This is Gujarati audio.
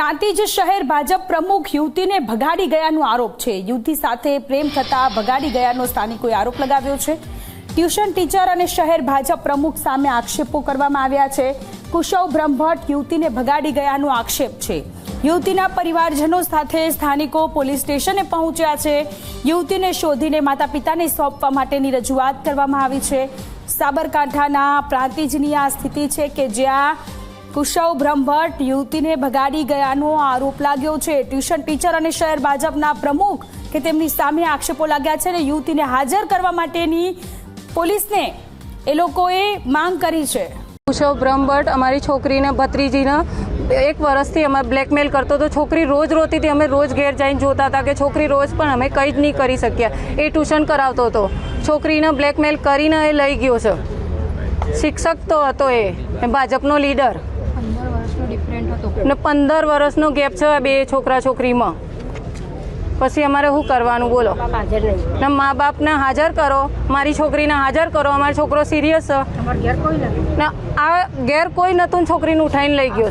પ્રાંતિજ શહેર ભાજપ પ્રમુખ યુવતીને ભગાડી ગયાનો આરોપ છે. યુવતી સાથે પ્રેમ થતા ભગાડી ગયાનો સ્થાનિકોએ આરોપ લગાવ્યો છે. ટ્યુશન ટીચર અને શહેર ભાજપ પ્રમુખ સામે આક્ષેપો કરવામાં આવ્યા છે. કુશવ બ્રહ્મભટ્ટ યુવતીને ભગાડી ગયાનો આક્ષેપ છે. યુવતીના પરિવારજનો સાથે સ્થાનિકો પોલીસ સ્ટેશને પહોંચ્યા છે. યુવતીને શોધીને માતા પિતાને સોંપવા માટેની રજૂઆત કરવામાં આવી છે. સાબરકાંઠાના પ્રાંતિજની આ સ્થિતિ છે કે જ્યાં કુશવ બ્રહ્મભટ્ટ યુવતીને ભગાડી ગયાનો આરોપ લાગ્યો છે. ટ્યુશન ટીચર અને શહેર ભાજપના પ્રમુખ કે તેમની સામે આક્ષેપો લાગ્યા છે અને યુવતીને હાજર કરવા માટેની પોલીસને એ લોકોએ માંગ કરી છે. કુશવ બ્રહ્મભટ્ટ અમારી છોકરીને ભત્રીજીને એક વર્ષથી અમે બ્લેકમેલ કરતો તો છોકરી રોજ રોતી હતી અમે રોજ ઘેર જઈને જોતા હતા કે છોકરી રોજ પણ અમે કંઈ જ નહીં કરી શક્યા. એ ટ્યુશન કરાવતો હતો. છોકરીને બ્લેકમેલ કરીને એ લઈ ગયો છે. શિક્ષક તો હતો એ ભાજપનો લીડર. ને પંદર વર્ષનો ગેપ છે બે છોકરા છોકરીમાં. પછી અમારે શું કરવાનું બોલો? ને મા બાપને હાજર કરો મારી છોકરીને હાજર કરો અમારો છોકરો સિરિયસ છે. ને આ ઘેર કોઈ નતું છોકરીને ઉઠાઈને લઈ ગયો